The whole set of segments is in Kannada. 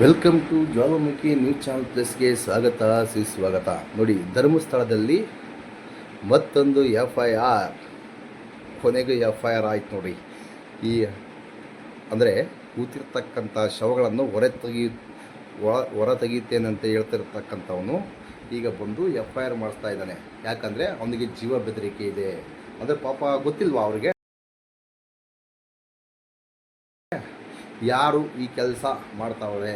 Welcome to Jwalamukhi news channel ಪ್ಲಸ್ಗೆ ಸ್ವಾಗತ, ಸುಸ್ವಾಗತ. ನೋಡಿ, ಧರ್ಮಸ್ಥಳದಲ್ಲಿ ಮತ್ತೊಂದು ಎಫ್ ಐ ಆರ್ ಕೊನೆಗೂ ಎಫ್ ಐ ಆರ್ ಆಯ್ತು ನೋಡಿ. ಈ ಅಂದರೆ ಕೂತಿರ್ತಕ್ಕಂಥ ಶವಗಳನ್ನು ಹೊರ ತೆಗಿ ಹೊರ- ತೆಗೀತೇನಂತ ಹೇಳ್ತಿರ್ತಕ್ಕಂಥವನು ಈಗ ಬಂದು ಎಫ್ ಐ ಆರ್ ಮಾಡಿಸ್ತಾ ಇದ್ದಾನೆ. ಯಾಕಂದರೆ ಅವನಿಗೆ ಜೀವ ಬೆದರಿಕೆ ಇದೆ. ಅಂದರೆ ಪಾಪ ಗೊತ್ತಿಲ್ವಾ ಅವ್ರಿಗೆ? ಯಾರು ಈ ಕೆಲಸ ಮಾಡ್ತಾವ್ರೆ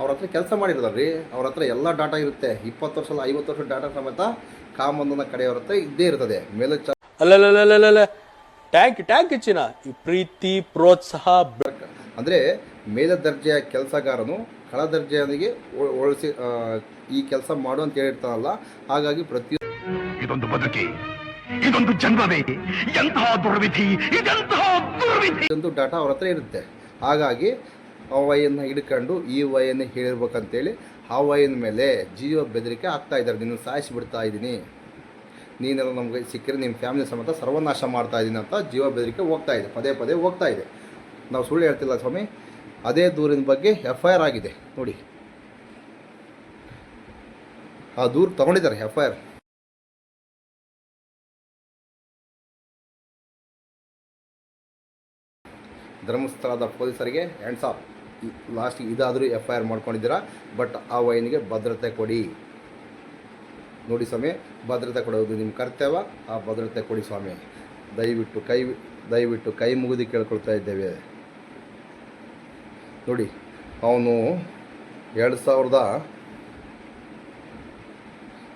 ಅವ್ರ ಹತ್ರ ಕೆಲಸ ರೀ ಅವ್ರ ಹತ್ರ ಎಲ್ಲ ಡಾಟಾ ಇರುತ್ತೆ. ಇಪ್ಪತ್ತು ವರ್ಷ ಐವತ್ತು ವರ್ಷ ಡಾಟಾ ಸಮೇತ ಕಾಮಂದನ ಕಡೆಯವ್ರ ಹತ್ರ ಇದ್ದೇ ಇರ್ತದೆ. ಮೇಲೆ ಅಲ್ಲಲ್ಲ ಟ್ಯಾಂಕ್ ಟ್ಯಾಂಕ್ ಹೆಚ್ಚಿನ ಈ ಪ್ರೀತಿ ಪ್ರೋತ್ಸಾಹ ಅಂದರೆ ಮೇಲ ದರ್ಜೆಯ ಕೆಲಸಗಾರನು ಕಳ ದರ್ಜೆಯವನಿಗೆ ಒಳಿಸಿ ಈ ಕೆಲಸ ಮಾಡು ಅಂತ ಹೇಳಿರ್ತಾನಲ್ಲ. ಹಾಗಾಗಿ ಪ್ರತಿಯೊಂದು ಇದೊಂದು ಬದುಕಿ. ಇದೊಂದು ಜನ್ಮವೇ? ಎಂತಹ ದುರ್ವಿಧಿ, ಇದೆಂತಹ ದುರ್ವಿಧಿ? ಒಂದು ಡಾಟಾ ಅವ್ರ ಹತ್ರ ಇರುತ್ತೆ. ಹಾಗಾಗಿ ಆ ವೈಯನ್ನು ಹಿಡ್ಕೊಂಡು ಈ ವೈಯನ್ನು ಹೇಳಿರ್ಬೇಕಂತೇಳಿ ಆ ವೈನ ಮೇಲೆ ಜೀವ ಬೆದರಿಕೆ ಆಗ್ತಾ ಇದ್ದಾರೆ. ನಿನ್ನ ಸಾಯಿಸಿ ಬಿಡ್ತಾ ಇದ್ದೀನಿ. ನೀನೆಲ್ಲ ನಮಗೆ ಸಿಕ್ಕಿದ್ರೆ ನಿಮ್ಮ ಫ್ಯಾಮಿಲಿ ಸಮೇತ ಸರ್ವನಾಶ ಮಾಡ್ತಾ ಇದ್ದೀನಿ ಅಂತ ಜೀವ ಬೆದರಿಕೆ ಹೋಗ್ತಾ ಇದೆ. ಪದೇ ಪದೇ ಹೋಗ್ತಾ ಇದೆ. ನಾವು ಸುಳ್ಳು ಹೇಳ್ತಿಲ್ಲ ಸ್ವಾಮಿ. ಅದೇ ದೂರಿನ ಬಗ್ಗೆ ಎಫ್ ಆಗಿದೆ. ನೋಡಿ. ಆ ದೂರು ತಗೊಂಡಿದ್ದಾರೆ ಎಫ್ ಐ ಆರ್ ಧರ್ಮಸ್ಥಳದ ಪೊಲೀಸರಿಗೆ ಹ್ಯಾಂಡ್ಸ್ ಆಫ್ ಲಾಸ್ಟಿಗೆ ಇದಾದರೂ ಎಫ್ ಐ ಆರ್ ಮಾಡ್ಕೊಂಡಿದ್ದೀರಾ ಬಟ್ ಆ ವೈನಿಗೆ ಭದ್ರತೆ ಕೊಡಿ. ನೋಡಿ ಸ್ವಾಮಿ, ಭದ್ರತೆ ಕೊಡೋದು ನಿಮ್ಮ ಕರ್ತವ್ಯ, ಆ ಭದ್ರತೆ ಕೊಡಿ ಸ್ವಾಮಿ. ದಯವಿಟ್ಟು ಕೈ ದಯವಿಟ್ಟು ಕೈ ಮುಗಿದು ಕೇಳ್ಕೊಳ್ತಾ ಇದ್ದೇವೆ. ನೋಡಿ, ಅವನು ಎರಡು ಸಾವಿರದ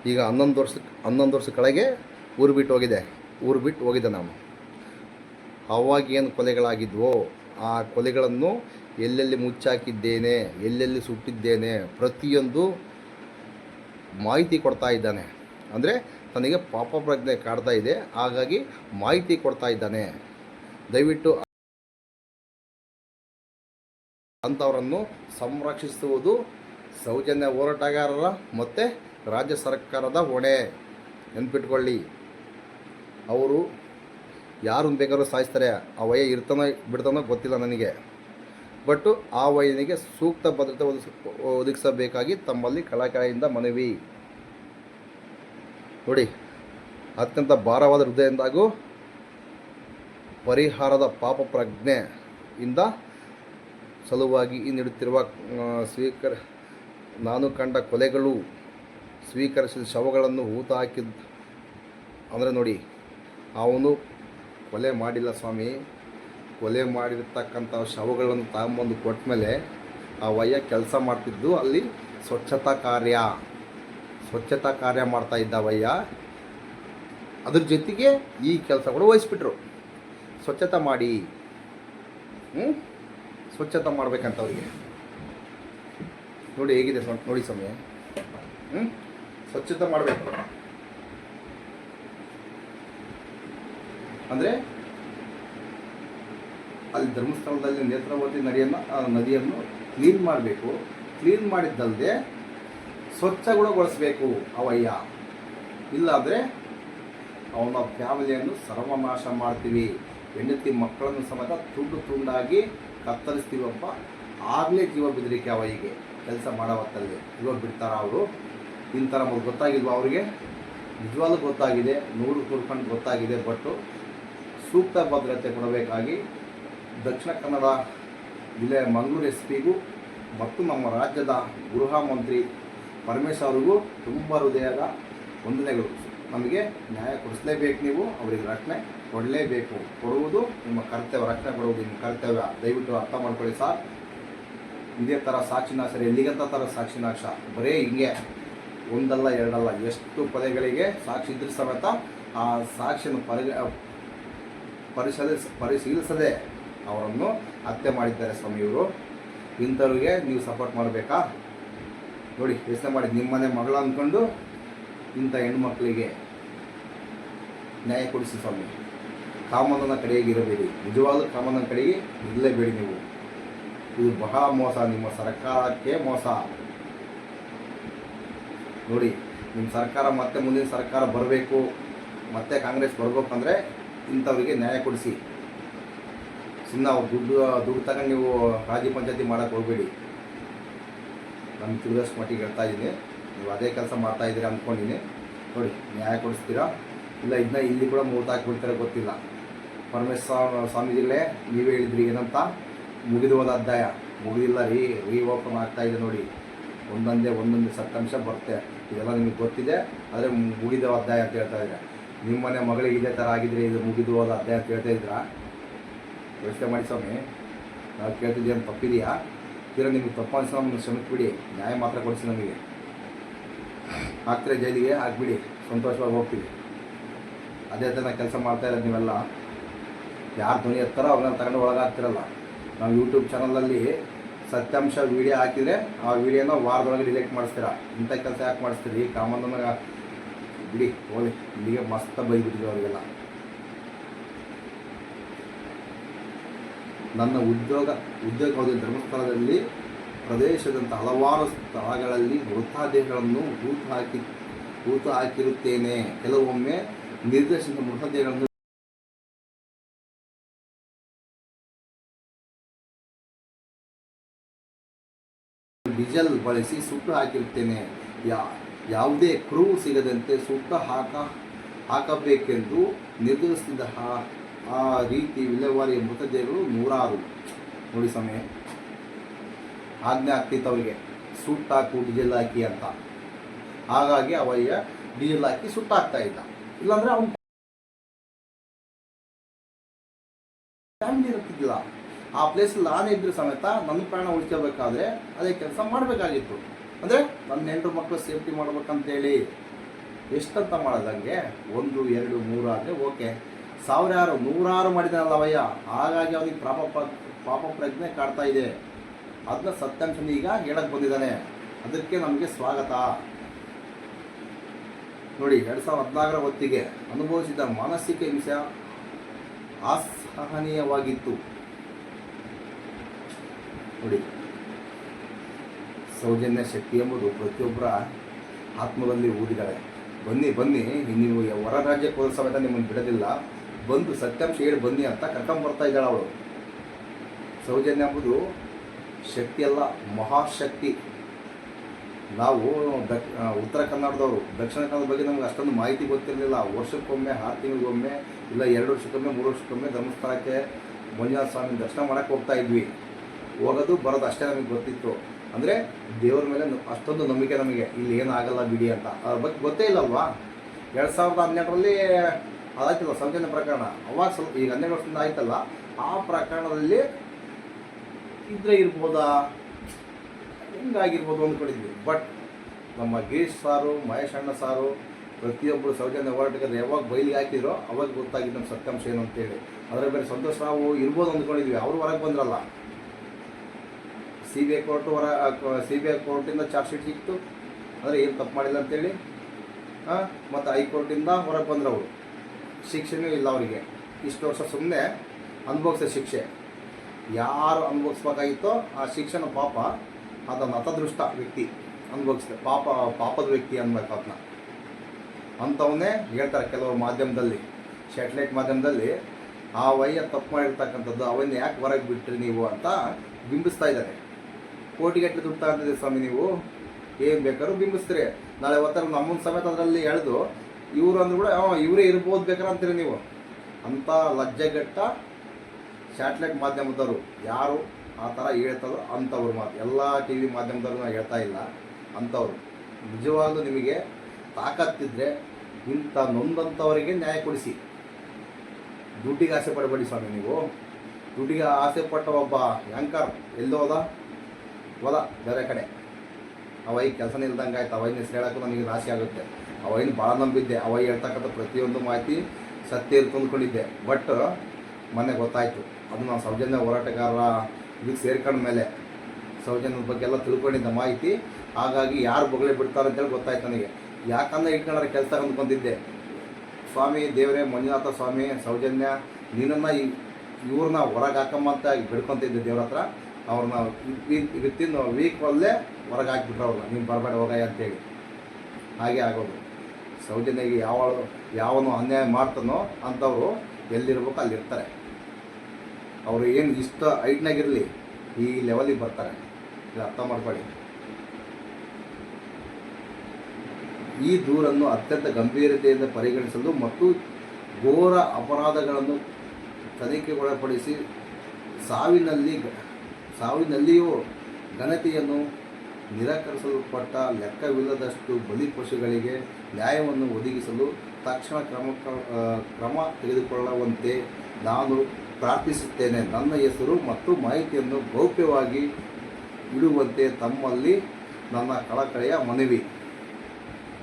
ಈಗ ಹನ್ನೊಂದು ವರ್ಷ ಹನ್ನೊಂದು ವರ್ಷ ಕೆಳಗೆ ಊರು ಬಿಟ್ಟು ಹೋಗಿದೆ. ಊರು ಬಿಟ್ಟು ಹೋಗಿದೆ ನಾನು. ಅವಾಗೇನು ಕೊಲೆಗಳಾಗಿದ್ವೋ ಆ ಕೊಲೆಗಳನ್ನು ಎಲ್ಲೆಲ್ಲಿ ಮುಚ್ಚಾಕಿದ್ದೇನೆ, ಎಲ್ಲೆಲ್ಲಿ ಸುಟ್ಟಿದ್ದೇನೆ ಪ್ರತಿಯೊಂದು ಮಾಹಿತಿ ಕೊಡ್ತಾ ಇದ್ದಾನೆ. ಅಂದರೆ ತನಗೆ ಪಾಪ ಪ್ರಜ್ಞೆ ಕಾಡ್ತಾ ಇದೆ, ಹಾಗಾಗಿ ಮಾಹಿತಿ ಕೊಡ್ತಾ ಇದ್ದಾನೆ. ದಯವಿಟ್ಟು ಅಂಥವರನ್ನು ಸಂರಕ್ಷಿಸುವುದು ಸೌಜನ್ಯ ಹೋರಾಟಗಾರರ ಮತ್ತು ರಾಜ್ಯ ಸರ್ಕಾರದ ಹೊಣೆ. ನೆನ್ಪಿಟ್ಕೊಳ್ಳಿ. ಅವರು ಯಾರು ಬೇಕಾದ್ರೂ ಸಾಯಿಸ್ತಾರೆ, ಆ ವಯ ಇರ್ತಾನೋ ಬಿಡ್ತಾನೋ ಗೊತ್ತಿಲ್ಲ ನನಗೆ. ಬಟ್ಟು ಆ ವಯನಿಗೆ ಸೂಕ್ತ ಭದ್ರತೆ ಒದಗಿಸ, ಒದಗಿಸಬೇಕಾಗಿ ತಮ್ಮಲ್ಲಿ ಕಳಕಳೆಯಿಂದ ಮನವಿ. ನೋಡಿ, ಅತ್ಯಂತ ಭಾರವಾದ ಹೃದಯದಿಂದ ಹಾಗೂ ಪರಿಹಾರದ ಪಾಪ ಪ್ರಜ್ಞೆಯಿಂದ ಸಲುವಾಗಿ ಈ ನೀಡುತ್ತಿರುವ ಸ್ವೀಕರ್ ಸ್ವೀಕರ, ನಾನು ಕಂಡ ಕೊಲೆಗಳು, ಸ್ವೀಕರಿಸಿದ ಶವಗಳನ್ನು ಊತ ಹಾಕಿದ, ಅಂದರೆ ನೋಡಿ, ಅವನು ಕೊಲೆ ಮಾಡಿಲ್ಲ ಸ್ವಾಮಿ. ಕೊಲೆ ಮಾಡಿರ್ತಕ್ಕಂಥ ಶವಗಳನ್ನು ತಗೊಂಬಂದು ಕೊಟ್ಟ ಮೇಲೆ ಆ ವಯ್ಯ ಕೆಲಸ ಮಾಡ್ತಿದ್ದು ಅಲ್ಲಿ ಸ್ವಚ್ಛತಾ ಕಾರ್ಯ. ಸ್ವಚ್ಛತಾ ಕಾರ್ಯ ಮಾಡ್ತಾ ಇದ್ದ ವಯ್ಯ. ಅದ್ರ ಜೊತೆಗೆ ಈ ಕೆಲಸಗಳು ವಹಿಸ್ಬಿಟ್ರು. ಸ್ವಚ್ಛತೆ ಮಾಡಿ. ಹ್ಞೂ ಸ್ವಚ್ಛತೆ ಮಾಡ್ಬೇಕಂತ ಅವರಿಗೆ ನೋಡಿ ಹೇಗಿದೆ ನೋಡಿ ಸ್ವಾಮಿ. ಹ್ಞೂ ಸ್ವಚ್ಛತೆ ಮಾಡಬೇಕು. ಅಂದರೆ ಅಲ್ಲಿ ಧರ್ಮಸ್ಥಳದಲ್ಲಿ ನೇತ್ರಾವತಿ ನದಿಯನ್ನು, ಆ ನದಿಯನ್ನು ಕ್ಲೀನ್ ಮಾಡಬೇಕು. ಕ್ಲೀನ್ ಮಾಡಿದ್ದಲ್ಲದೆ ಸ್ವಚ್ಛಗೊಳಗೊಳಿಸಬೇಕು ಅವಯ್ಯ. ಇಲ್ಲಾದರೆ ಅವನ ಫ್ಯಾಮಿಲಿಯನ್ನು ಸರ್ವನಾಶ ಮಾಡ್ತೀವಿ. ಹೆಂಡತಿ ಮಕ್ಕಳನ್ನು ಸಮೇತ ತುಂಡು ತುಂಡಾಗಿ ಕತ್ತರಿಸ್ತೀವಪ್ಪ. ಆಗಲೇ ಜೀವ ಬೆದರಿಕೆ ಅವಯ್ಯಗೆ. ಕೆಲಸ ಮಾಡೋ ಹೊತ್ತಲ್ಲಿ ಜೀವ ಬಿಡ್ತಾರ ಅವರು? ಇಂಥ ನಮಗೆ ಗೊತ್ತಾಗಿಲ್ವ ಅವರಿಗೆ? ನಿಜವಾಗ್ಲೂ ಗೊತ್ತಾಗಿದೆ. ನೂರು ತುರ್ಕೊಂಡು ಗೊತ್ತಾಗಿದೆ ಬಟ್ಟು ಸೂಕ್ತ ಭದ್ರತೆ ಕೊಡಬೇಕಾಗಿ ದಕ್ಷಿಣ ಕನ್ನಡ ಜಿಲ್ಲೆಯ ಮಂಗಳೂರು ಎಸ್ ಪಿಗೂ ಮತ್ತು ನಮ್ಮ ರಾಜ್ಯದ ಗೃಹ ಮಂತ್ರಿ ಪರಮೇಶ್ ಅವರಿಗೂ ತುಂಬ ಹೃದಯದ ವಂದನೆಗಳು. ನಮಗೆ ನ್ಯಾಯ ಕೊಡಿಸಲೇಬೇಕು ನೀವು, ಅವರಿಗೆ ರಕ್ಷಣೆ ಕೊಡಲೇಬೇಕು. ಕೊಡುವುದು ನಿಮ್ಮ ಕರ್ತವ್ಯ, ರಕ್ಷಣೆ ಕೊಡುವುದು ನಿಮ್ಮ ಕರ್ತವ್ಯ. ದಯವಿಟ್ಟು ಅರ್ಥ ಮಾಡ್ಕೊಳ್ಳಿ ಸರ್. ಇದೇ ಥರ ಸಾಕ್ಷಿನಾಶ ಎಲ್ಲಿಗಂತ ಥರ ಸಾಕ್ಷಿನಾಶ ಬರೀ ಹಿಂಗೆ. ಒಂದಲ್ಲ ಎರಡಲ್ಲ, ಎಷ್ಟು ಪದಗಳಿಗೆ ಸಾಕ್ಷಿ ಇದ್ರ ಸಮೇತ ಆ ಸಾಕ್ಷಿಯನ್ನು ಪರಿಗ ಪರಿಶೀಲಿಸ ಪರಿಶೀಲಿಸದೆ ಅವರನ್ನು ಹತ್ಯೆ ಮಾಡಿದ್ದಾರೆ ಸ್ವಾಮಿಯವರು. ಇಂಥವ್ರಿಗೆ ನೀವು ಸಪೋರ್ಟ್ ಮಾಡಬೇಕಾ? ನೋಡಿ, ಯೋಚನೆ ಮಾಡಿ. ನಿಮ್ಮನೆ ಮಗಳ ಅಂದ್ಕೊಂಡು ಇಂಥ ಹೆಣ್ಮಕ್ಳಿಗೆ ನ್ಯಾಯ ಕೊಡಿಸಿ ಸ್ವಾಮಿ. ಕಾಮನನ ಕಡೆಗೆ ಇರಬೇಡಿ. ನಿಜವಾದ ಕಾಮನನ ಕಡೆಗೆ ಇರಲೇಬೇಡಿ ನೀವು. ಇದು ಬಹಳ ಮೋಸ. ನಿಮ್ಮ ಸರ್ಕಾರಕ್ಕೆ ಮೋಸ. ನೋಡಿ, ನಿಮ್ಮ ಸರ್ಕಾರ ಮತ್ತೆ ಮುಂದಿನ ಸರ್ಕಾರ ಬರಬೇಕು. ಮತ್ತೆ ಕಾಂಗ್ರೆಸ್ ಬರ್ಬೇಕಂದ್ರೆ ಇಂಥವ್ರಿಗೆ ನ್ಯಾಯ ಕೊಡಿಸಿ. ಸುಮ್ಮನೆ ಅವ್ರು ದುಡ್ಡು ದುಡ್ಡು ತಗೊಂಡು ನೀವು ರಾಜ್ಯ ಪಂಚಾಯತಿ ಮಾಡೋಕ್ಕೆ ಹೋಗಬೇಡಿ. ನಾನು ತಿಳಿದಷ್ಟು ಮಟ್ಟಿಗೆ ಹೇಳ್ತಾ ಇದ್ದೀನಿ ನೀವು ಅದೇ ಕೆಲಸ ಮಾಡ್ತಾ ಇದ್ದೀರಾ ಅಂದ್ಕೊಂಡಿನಿ ನೋಡಿ, ನ್ಯಾಯ ಕೊಡಿಸ್ತೀರಾ? ಇಲ್ಲ ಇದನ್ನ ಇಲ್ಲಿ ಕೂಡ ಮೂವತ್ತು ಹಾಕಿಬಿಡ್ತಾರೆ ಗೊತ್ತಿಲ್ಲ. ಪರಮೇಶ್ವರ ಸ್ವಾಮೀಜಿಗಳೇ, ನೀವೇ ಹೇಳಿದ್ರಿ ಏನಂತ? ಮುಗಿದು ಹೋದ ಅಧ್ಯಾಯ. ಮುಗಿದಿಲ್ಲ, ರೀ ರೀ ಓಪನ್ ಆಗ್ತಾ ಇದೆ ನೋಡಿ. ಒಂದೊಂದೇ, ಒಂದೊಂದು ಸತ್ಯಾಂಶ ಬರುತ್ತೆ. ಇದೆಲ್ಲ ನಿಮಗೆ ಗೊತ್ತಿದೆ. ಆದರೆ ಮುಗಿದ ಅಧ್ಯಾಯ ಅಂತ ಹೇಳ್ತಾ ಇದ್ದಾರೆ. ನಿಮ್ಮ ಮನೆ ಮಗಳಿಗೆ ಇದೇ ಥರ ಆಗಿದ್ರೆ ಇದು ಮುಗಿದು ಹೋದ ಅದೇ ಅಂತ ಹೇಳ್ತಾ ಇದ್ರಾ? ಯೋಚನೆ ಮಾಡಿ ಸ್ವಾಮಿ. ನಾವು ಕೇಳ್ತಿದ್ದೇನು ತಪ್ಪಿದೆಯಾ? ತೀರಾ ನಿಮಗೆ ತಪ್ಪು ಅನಿಸೋ ನಮ್ಮನ್ನು ಕ್ಷಮಿಸ್ಬಿಡಿ. ನ್ಯಾಯ ಮಾತ್ರ ಕೊಡಿಸಿ ನಮಗೆ. ಆಗ್ತಾರೆ ಜೈಲಿಗೆ ಹಾಕ್ಬಿಡಿ ಸಂತೋಷವಾಗಿ ಹೋಗ್ತೀವಿ. ಅದೇ ಥರ ಕೆಲಸ ಮಾಡ್ತಾ ಇರೋದು ನೀವೆಲ್ಲ. ಯಾರು ಧ್ವನಿ ಎತ್ತಾರೋ ಅವ್ರನ್ನ ತಗೊಂಡು ಒಳಗಾಗ್ತಿರಲ್ಲ ನಾವು ಯೂಟ್ಯೂಬ್ ಚಾನಲಲ್ಲಿ ಸತ್ಯಾಂಶ ವೀಡಿಯೋ ಹಾಕಿದರೆ ಆ ವೀಡಿಯೋನ ವಾರದೊಳಗೆ ರಿಲೇಟ್ ಮಾಡಿಸ್ತೀರಾ? ಇಂಥ ಕೆಲಸ ಯಾಕೆ ಮಾಡಿಸ್ತೀರಿ? ಕಾಮನ್ನ ಬಿಡಿ ಹೋಗಿ ಇಲ್ಲಿಗೆ ಮಸ್ತ ಬೈಬಿಟ್ಟಿದೆ ಅವರಿಗೆಲ್ಲ. ನನ್ನ ಉದ್ಯೋಗ ಉದ್ಯೋಗ ಧರ್ಮಸ್ಥಳದಲ್ಲಿ ಪ್ರದೇಶದಂಥ ಹಲವಾರು ಸ್ಥಳಗಳಲ್ಲಿ ಮೃತದೇಹಗಳನ್ನು ಹೂತು ಹಾಕಿ, ಹೂತು ಹಾಕಿರುತ್ತೇನೆ. ಕೆಲವೊಮ್ಮೆ ನಿರ್ದೇಶಿತ ಮೃತದೇಹಗಳನ್ನು ಡೀಸೆಲ್ ಬಳಸಿ ಸುಟ್ಟು ಹಾಕಿರುತ್ತೇನೆ. ಯಾ ಯಾವುದೇ ಕ್ರೂ ಸಿಗದಂತೆ ಸುಟ್ಟ ಹಾಕ, ಹಾಕಬೇಕೆಂದು ನಿರ್ಧರಿಸಿದ ಆ- ರೀತಿ ವಿಲೇವಾರಿಯ ಮೃತದೇಹಗಳು ನೂರಾರು. ನೋಡಿ ಸಮಯ ಆಜ್ಞೆ ಆಗ್ತಿತ್ತು ಅವರಿಗೆ ಸುಟ್ಟು ಹಾಕು ಡೀಸೆಲ್ ಹಾಕಿ ಅಂತ. ಹಾಗಾಗಿ ಅವಯ್ಯ ಡೀಸೆಲ್ ಹಾಕಿ ಸುಟ್ಟಾಕ್ತಾ ಇದ್ದ ಇಲ್ಲಾಂದ್ರೆ ಅವನು ಫ್ಯಾಮಿಲಿ ಇರ್ತಿದ್ದಿಲ್ಲ ಆ ಪ್ಲೇಸಲ್ಲಿ ನಾನೇ ಇದ್ರೆ ಸಮೇತ ನನ್ನ ಪ್ರಾಣ ಉಳಿಸ್ಕೋಬೇಕಾದ್ರೆ ಅದೇ ಕೆಲಸ ಮಾಡಬೇಕಾಗಿತ್ತು. ಅಂದರೆ ನನ್ನ ಹೆಂಡ್ರು ಮಕ್ಕಳು ಸೇಫ್ಟಿ ಮಾಡ್ಬೇಕಂತೇಳಿ ಎಷ್ಟಂತ ಮಾಡೋದಂಗೆ? ಒಂದು, ಎರಡು, ಮೂರು ಆದರೆ ಓಕೆ. ಸಾವಿರಾರು, ನೂರಾರು ಮಾಡಿದಾನಲ್ಲ ಅವಯ್ಯ. ಹಾಗಾಗಿ ಅವನಿಗೆ ಪಾಪ ಪಾಪ ಪ್ರಜ್ಞೆ ಕಾಡ್ತಾ ಇದೆ. ಅದನ್ನ ಸತ್ಯಾಂಶನ ಈಗ ಹೇಳಕ್ಕೆ ಬಂದಿದ್ದಾನೆ. ಅದಕ್ಕೆ ನಮಗೆ ಸ್ವಾಗತ. ನೋಡಿ, ಎರಡು ಸಾವಿರದ ಹದಿನಾಲ್ಕರ ಹೊತ್ತಿಗೆ ಅನುಭವಿಸಿದ ಮಾನಸಿಕ ಹಿಂಸೆ ಅಸಹನೀಯವಾಗಿತ್ತು. ನೋಡಿ ಸೌಜನ್ಯ ಶಕ್ತಿ ಎಂಬುದು ಪ್ರತಿಯೊಬ್ಬರ ಆತ್ಮದಲ್ಲಿ ಊದಿದ್ದಾರೆ ಬನ್ನಿ ಬನ್ನಿ, ನೀವು ಹೊರ ರಾಜ್ಯಕ್ಕೆ ಹೋದ ಸಮೇತ ನಿಮ್ಮನ್ನು ಬಿಡೋದಿಲ್ಲ ಬಂದು ಸತ್ಯಾಂಶ ಹೇಳಿ ಬನ್ನಿ ಅಂತ ಕರ್ಕೊಂಬರ್ತಾ ಇದ್ದಾಳೆ ಅವಳು. ಸೌಜನ್ಯ ಎಂಬುದು ಶಕ್ತಿ ಅಲ್ಲ, ಮಹಾಶಕ್ತಿ. ನಾವು ದಕ್ ಉತ್ತರ ಕನ್ನಡದವರು, ದಕ್ಷಿಣ ಕನ್ನಡದ ಬಗ್ಗೆ ನಮ್ಗೆ ಅಷ್ಟೊಂದು ಮಾಹಿತಿ ಗೊತ್ತಿರಲಿಲ್ಲ. ವರ್ಷಕ್ಕೊಮ್ಮೆ, ಆರು ತಿಂಗಳಿಗೊಮ್ಮೆ, ಇಲ್ಲ ಎರಡು ವರ್ಷಕ್ಕೊಮ್ಮೆ, ಮೂರು ವರ್ಷಕ್ಕೊಮ್ಮೆ ಧರ್ಮಸ್ಥಳಕ್ಕೆ ಮಂಜುನಾಥ ಸ್ವಾಮಿ ದರ್ಶನ ಮಾಡೋಕ್ಕೆ ಹೋಗ್ತಾ ಇದ್ವಿ. ಹೋಗೋದು, ಬರೋದು ಅಷ್ಟೇ ನಮಗೆ ಗೊತ್ತಿತ್ತು. ಅಂದರೆ ದೇವ್ರ ಮೇಲೆ ಅಷ್ಟೊಂದು ನಂಬಿಕೆ ನಮಗೆ. ಇಲ್ಲಿ ಏನಾಗಲ್ಲ ಬಿಡಿ ಅಂತ. ಅದ್ರ ಬಗ್ಗೆ ಗೊತ್ತೇ ಇಲ್ಲಲ್ವಾ? ಎರಡು ಸಾವಿರದ ಹನ್ನೆರಡರಲ್ಲಿ ಅದಾಯ್ತಲ್ಲ ಸೌಜನ್ಯ ಪ್ರಕರಣ. ಅವಾಗ ಸ್ವಲ್ಪ, ಈಗ ಹನ್ನೆರಡು ವರ್ಷದಿಂದ ಆಯ್ತಲ್ಲ, ಆ ಪ್ರಕರಣದಲ್ಲಿ ಇದ್ರೆ ಇರ್ಬೋದಾ? ಹೆಂಗಾಗಿರ್ಬೋದು ಅಂದ್ಕೊಂಡಿದ್ವಿ ಬಟ್ ನಮ್ಮ ಗಿರೀಶ್ ಸಾರು, ಮಹೇಶ್ ಅಣ್ಣ ಸಾರು ಪ್ರತಿಯೊಬ್ಬರು ಸೌಜನ್ಯ ಹೋರಾಟಗಾರರು ಯಾವಾಗ ಬಯಲಿಗೆ ಹಾಕಿದ್ರೋ ಅವಾಗ ಗೊತ್ತಾಗಿದ್ದು ನಮ್ಮ ಸತ್ಯಾಂಶ ಏನು ಅಂತೇಳಿ. ಅದರ ಬೇರೆ ಸಂತೋಷ್ ರಾವು ಇರ್ಬೋದು ಅಂದ್ಕೊಂಡಿದ್ವಿ. ಅವರು ಹೊರಗೆ ಬಂದ್ರಲ್ಲ. ಸಿ ಬಿ ಐ ಕೋರ್ಟ್ ಹೊರ ಸಿ ಬಿ ಐ ಕೋರ್ಟಿಂದ ಚಾರ್ಜ್ ಶೀಟ್ ಸಿಕ್ತು ಅಂದರೆ ಏನು ತಪ್ಪು ಮಾಡಿಲ್ಲ ಅಂತೇಳಿ ಹಾಂ ಮತ್ತು ಹೈಕೋರ್ಟಿಂದ ಹೊರಗೆ ಬಂದ್ರೆ ಅವರು ಶಿಕ್ಷೆನೂ ಇಲ್ಲ ಅವರಿಗೆ. ಇಷ್ಟು ವರ್ಷ ಸುಮ್ಮನೆ ಅನುಭವಿಸ ಶಿಕ್ಷೆ. ಯಾರು ಅನುಭವಿಸ್ಬೇಕಾಗಿತ್ತೋ ಆ ಶಿಕ್ಷಣ ಪಾಪ, ಅದನ್ನು ಹತದೃಷ್ಟ ವ್ಯಕ್ತಿ ಅನುಭವಿಸಿದೆ. ಪಾಪ, ಪಾಪದ ವ್ಯಕ್ತಿ ಅನ್ಬೇಕು ಅದನ್ನ ಅಂಥವನ್ನೇ ಹೇಳ್ತಾರೆ ಕೆಲವರು ಮಾಧ್ಯಮದಲ್ಲಿ ಸ್ಯಾಟಲೈಟ್ ಮಾಧ್ಯಮದಲ್ಲಿ, ಆ ವಯ್ಯ ತಪ್ಪು ಮಾಡಿರ್ತಕ್ಕಂಥದ್ದು, ಅವನ್ನ ಯಾಕೆ ಹೊರಗೆ ಬಿಟ್ರಿ ನೀವು ಅಂತ ಬಿಂಬಿಸ್ತಾ ಇದ್ದಾರೆ. ಕೋಟಿಗಟ್ಟಲೆ ದುಡ್ಡು ತಗೊಂಡಿದ್ದೀರಿ ಸ್ವಾಮಿ ನೀವು. ಏನು ಬೇಕಾದ್ರೂ ಬಿಂಬಿಸ್ತೀರಿ. ನಾಳೆ ಒತ್ತರ ನಮ್ಮನ್ನು ಸಮೇತ ಅದರಲ್ಲಿ ಎಳೆದು ಇವರು ಅಂದ್ರೂ ಕೂಡ, ಹಾಂ, ಇವರೇ ಇರ್ಬೋದು ಬೇಕಾರೆ ಅಂತೀರಿ ನೀವು. ಅಂಥ ಲಜ್ಜೆಗಟ್ಟ ಸ್ಯಾಟ್ಲೈಟ್ ಮಾಧ್ಯಮದವರು. ಯಾರು ಆ ಥರ ಹೇಳ್ತಾರೋ ಅಂಥವ್ರು ಮಾತು ಎಲ್ಲ ಟಿ ವಿ ಮಾಧ್ಯಮದವ್ರು ನಾನು ಹೇಳ್ತಾ ಇಲ್ಲ, ಅಂಥವ್ರು. ನಿಜವಾಗ್ಲೂ ನಿಮಗೆ ತಾಕತ್ತಿದ್ರೆ ಇಂಥ ನೊಂದಂಥವರಿಗೆ ನ್ಯಾಯ ಕೊಡಿಸಿ. ದುಡ್ಡಿಗೆ ಆಸೆ ಪಡಬೇಡಿ ಸ್ವಾಮಿ ನೀವು. ದುಡ್ಡಿಗೆ ಆಸೆ ಪಟ್ಟ ಒಬ್ಬ ಯಾಂಕರ್ ಎಲ್ಲಿ ಹೋದ ಬೇರೆ ಕಡೆ. ಅವೈ ಕೆಲಸ ಇಲ್ದಂಗೆ ಆಯ್ತು. ಅವೈನ ಹೆಸರು ಹೇಳೋಕ್ಕೂ ನನಗೆ ರಾಶಿ ಆಗುತ್ತೆ. ಅವೈನ ಭಾಳ ನಂಬಿದ್ದೆ. ಅವೈ ಹೇಳ್ತಕ್ಕಂಥ ಪ್ರತಿಯೊಂದು ಮಾಹಿತಿ ಸತ್ಯ ಇರುತ್ತೆ ಅಂದ್ಕೊಂಡಿದ್ದೆ ಬಟ್ ಮೊನ್ನೆ ಗೊತ್ತಾಯಿತು. ಅದು ನಾವು ಸೌಜನ್ಯ ಹೋರಾಟಗಾರರ ಇದಕ್ಕೆ ಸೇರ್ಕೊಂಡ ಮೇಲೆ ಸೌಜನ್ಯದ ಬಗ್ಗೆ ಎಲ್ಲ ತಿಳ್ಕೊಂಡಿದ್ದ ಮಾಹಿತಿ. ಹಾಗಾಗಿ ಯಾರು ಬೊಗಳೆ ಬಿಡ್ತಾರೆ ಅಂತೇಳಿ ಗೊತ್ತಾಯ್ತು ನನಗೆ. ಯಾಕಂದ್ರೆ ಇಟ್ಕೊಂಡ್ರೆ ಕೆಲಸ ಅಂದ್ಕೊಂಡಿದ್ದೆ ಸ್ವಾಮಿ, ದೇವರೇ, ಮಂಜುನಾಥ ಸ್ವಾಮಿ, ಸೌಜನ್ಯ ನೀನನ್ನು ಇವ್ರನ್ನ ಹೊರಗೆ ಹಾಕಮ್ಮ ಅಂತ ಬಿಡ್ಕೊತಿದ್ದೆ ದೇವ್ರ ಹತ್ರ. ಅವ್ರನ್ನ ವಿತ್ತಿನ್ ವೀಕ್ ಅಲ್ಲೇ ಹೊರಗೆ ಹಾಕ್ಬಿಟ್ರು ಅವ್ರನ್ನ ನೀನು ಬರಬೇಡ ಹೋಗಯ್ಯ ಅಂತೇಳಿ. ಹಾಗೆ ಆಗೋದು. ಸೌಜನ್ಯಗೆ ಯಾವ ಯಾವನು ಅನ್ಯಾಯ ಮಾಡ್ತಾನೋ ಅಂಥವ್ರು ಎಲ್ಲಿರ್ಬೇಕು ಅಲ್ಲಿರ್ತಾರೆ. ಅವರು ಏನು ಇಷ್ಟ ಹೈಟ್ನಾಗಿರಲಿ ಈ ಲೆವೆಲಿಗೆ ಬರ್ತಾರೆ. ಇದು ಅರ್ಥ ಮಾಡ್ಕೊಳ್ಳಿ. ಈ ದೂರನ್ನು ಅತ್ಯಂತ ಗಂಭೀರತೆಯಿಂದ ಪರಿಗಣಿಸಲು ಮತ್ತು ಘೋರ ಅಪರಾಧಗಳನ್ನು ತನಿಖೆಗೊಳಪಡಿಸಿ ಸಾವಿನಲ್ಲಿ ಸಾವಿನಲ್ಲಿಯೂ ಘನತೆಯನ್ನು ನಿರಾಕರಿಸಲ್ಪಟ್ಟ ಲೆಕ್ಕವಿಲ್ಲದಷ್ಟು ಬಲಿಪಶುಗಳಿಗೆ ನ್ಯಾಯವನ್ನು ಒದಗಿಸಲು ತಕ್ಷಣ ಕ್ರಮ ಕ್ರಮ ತೆಗೆದುಕೊಳ್ಳುವಂತೆ ನಾನು ಪ್ರಾರ್ಥಿಸುತ್ತೇನೆ. ನನ್ನ ಹೆಸರು ಮತ್ತು ಮಾಹಿತಿಯನ್ನು ಗೌಪ್ಯವಾಗಿ ಇಡುವಂತೆ ತಮ್ಮಲ್ಲಿ ನನ್ನ ಕಳಕಳೆಯ ಮನವಿ.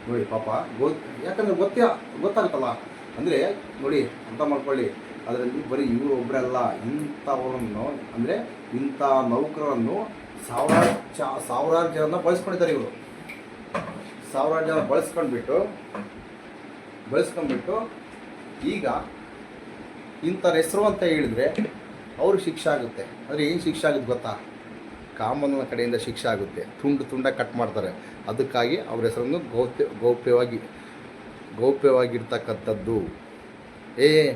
ನೋಡಿ ಪಾಪ ಗೊತ್ತ ಯಾಕಂದರೆ ಗೊತ್ತೇ ಗೊತ್ತಾಗುತ್ತಲ್ಲ? ಅಂದರೆ ನೋಡಿ ಅಂತ ಮಾಡ್ಕೊಳ್ಳಿ. ಅದರಲ್ಲಿ ಬರೀ ಇವರು ಒಬ್ಬರಲ್ಲ ಇಂಥವರನ್ನು, ಅಂದರೆ ಇಂಥ ನೌಕರರನ್ನು ಸಾವಿರಾರು ಚ ಸಾವಿರಾರು ಜನನ ಬಳಸ್ಕೊಂಡಿದ್ದಾರೆ ಇವರು. ಸಾವಿರಾರು ಜನ ಬಳಸ್ಕೊಂಡ್ಬಿಟ್ಟು ಬಳಸ್ಕೊಂಡ್ಬಿಟ್ಟು ಈಗ ಇಂಥವ್ರ ಹೆಸರು ಅಂತ ಹೇಳಿದ್ರೆ ಅವ್ರಿಗೆ ಶಿಕ್ಷೆ ಆಗುತ್ತೆ. ಆದರೆ ಏನು ಶಿಕ್ಷೆ ಆಗುತ್ತೆ ಗೊತ್ತಾ? ಕಾಮನ ಕಡೆಯಿಂದ ಶಿಕ್ಷೆ ಆಗುತ್ತೆ. ತುಂಡು ತುಂಡ ಕಟ್ ಮಾಡ್ತಾರೆ. ಅದಕ್ಕಾಗಿ ಅವ್ರ ಹೆಸರನ್ನು ಗೌಪ್ಯ, ಗೌಪ್ಯವಾಗಿ ಗೌಪ್ಯವಾಗಿರ್ತಕ್ಕಂಥದ್ದು. ಏ,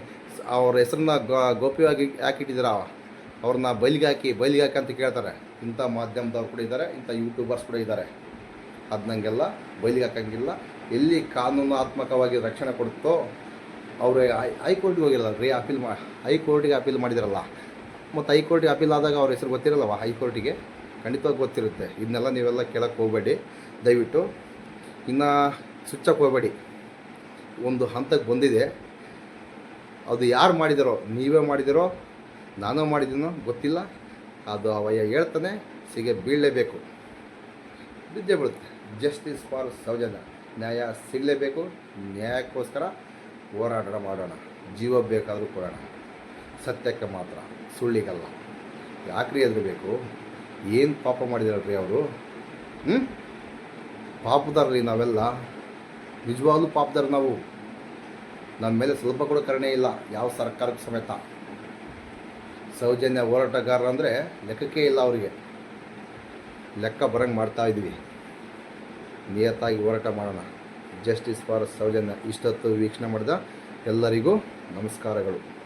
ಅವ್ರ ಹೆಸರನ್ನ ಗೌಪ್ಯವಾಗಿ ಯಾಕೆ ಇಟ್ಟಿದ್ದೀರಾ ಅವ್ರನ್ನ ಬಯಲಿಗೆ ಹಾಕಿ ಬಯಲಿಗೆ ಹಾಕಿ ಅಂತ ಕೇಳ್ತಾರೆ. ಇಂಥ ಮಾಧ್ಯಮದವ್ರು ಕೂಡ ಇದ್ದಾರೆ, ಇಂಥ ಯೂಟ್ಯೂಬರ್ಸ್ ಕೂಡ ಇದ್ದಾರೆ. ಅದನ್ನಂಗೆಲ್ಲ ಬಯಲಿಗೆ ಹಾಕಂಗಿಲ್ಲ. ಎಲ್ಲಿ ಕಾನೂನಾತ್ಮಕವಾಗಿ ರಕ್ಷಣೆ ಕೊಡುತ್ತೋ, ಅವರು ಹೈಕೋರ್ಟ್ಗೆ ಹೋಗಿರಲ್ಲ ರೀ, ಅಪೀಲ್ ಮಾ, ಹೈಕೋರ್ಟಿಗೆ ಅಪೀಲ್ ಮಾಡಿದಾರಲ್ಲ. ಮತ್ತು ಹೈಕೋರ್ಟಿಗೆ ಅಪೀಲ್ ಆದಾಗ ಅವ್ರ ಹೆಸರು ಗೊತ್ತಿರಲ್ಲವ ಹೈಕೋರ್ಟಿಗೆ? ಖಂಡಿತವಾಗಿ ಗೊತ್ತಿರುತ್ತೆ. ಇದನ್ನೆಲ್ಲ ನೀವೆಲ್ಲ ಕೇಳೋಕ್ಕೆ ಹೋಗಬೇಡಿ. ದಯವಿಟ್ಟು. ಇನ್ನು ಸ್ವಿಚ್ಚಕ್ಕೆ ಹೋಗಬೇಡಿ. ಒಂದು ಹಂತಕ್ಕೆ ಬಂದಿದೆ. ಅದು ಯಾರು ಮಾಡಿದಾರೋ, ನೀವೇ ಮಾಡಿದಿರೋ, ನಾನು ಮಾಡಿದ್ದೀನೋ ಗೊತ್ತಿಲ್ಲ. ಅದು ಅವಯ್ಯ ಹೇಳ್ತಾನೆ, ಸಿಗೆ ಬೀಳಲೇಬೇಕು. ಬಿದ್ದೇ ಬೀಳುತ್ತೆ. Justice for Soujanya. ನ್ಯಾಯ ಸಿಗಲೇಬೇಕು. ನ್ಯಾಯಕ್ಕೋಸ್ಕರ ಹೋರಾಟ ಮಾಡೋಣ. ಜೀವ ಬೇಕಾದರೂ ಕೊಡೋಣ. ಸತ್ಯಕ್ಕೆ ಮಾತ್ರ. ಸುಳ್ಳಿಗಲ್ಲ. ಯಾಕ್ರಿ ಹೆದರಬೇಕು? ಏನು ಪಾಪ ಮಾಡಿದಾರಲ್ರಿ ಅವರು? ಹ್ಞೂ ಪಾಪದಾರ್ರಿ ನಾವೆಲ್ಲ. ನಿಜವಾಗ್ಲೂ ಪಾಪದಾರ ನಾವು. ನಮ್ಮ ಮೇಲೆ ಸ್ವಲ್ಪ ಕೂಡ ಕರುಣೆ ಇಲ್ಲ. ಯಾವ ಸರ್ಕಾರಕ್ಕೆ ಸಮೇತ. ಸೌಜನ್ಯ ಹೋರಾಟಗಾರರು ಅಂದರೆ ಲೆಕ್ಕಕ್ಕೆ ಇಲ್ಲ ಅವರಿಗೆ. ಲೆಕ್ಕ ಬರಂಗೆ ಮಾಡ್ತಾ ಇದ್ವಿ. ನಿಯತ್ತಾಗಿ ಹೋರಾಟ ಮಾಡೋಣ. Justice for Soujanya. ಇಷ್ಟೊತ್ತು ವೀಕ್ಷಣೆ ಮಾಡಿದ ಎಲ್ಲರಿಗೂ ನಮಸ್ಕಾರಗಳು.